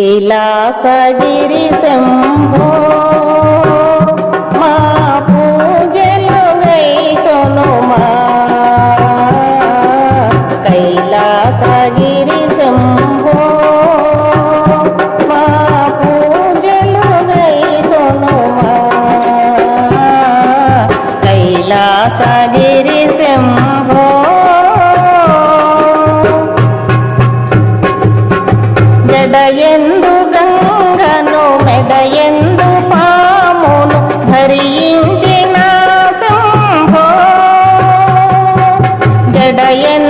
కైలాసగిరి శంభో మా పూజలు గైకొను మా. కైలాసగిరి శంభో మా పూజలు గైకొను మా. కైలాసగిరి శంభో. మెడయందు గంగను మెడయందు పామును ధరించిన శంభో. జడయందు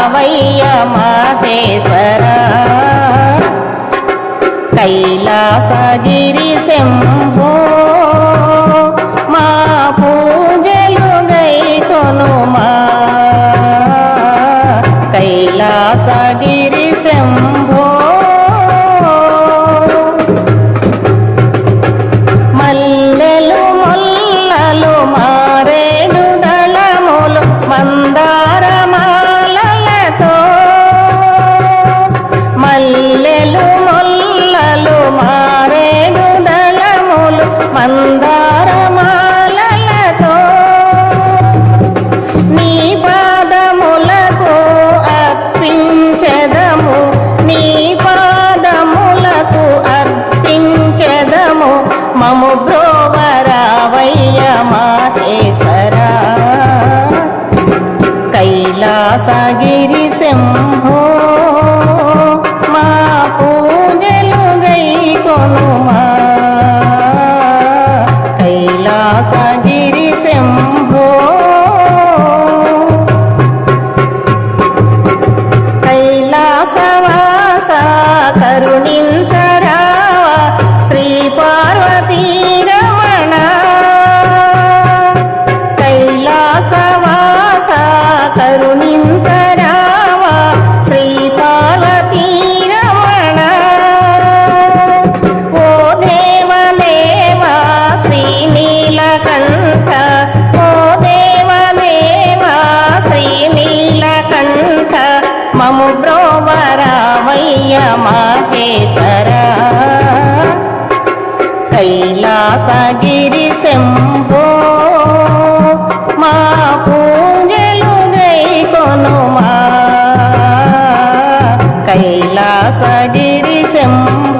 బ్రోవరావయ్య మహేశ్వర కైలాసగిరి శంభో మా పూజలు గైకొనుమా. కైలాసగిరి శంభో దళములు మందార నీ పాదములకు అర్పించదము నీ పాదములకు అర్పించదము. మము బ్రోవరావయ్య మాహేశ్వర కైలాసగిరి కైలాసగిరి మహేశ్వర కైలాసగిరి శంభో మా పూజలు గైకొనుమా. కైలాసగిరి శంభో.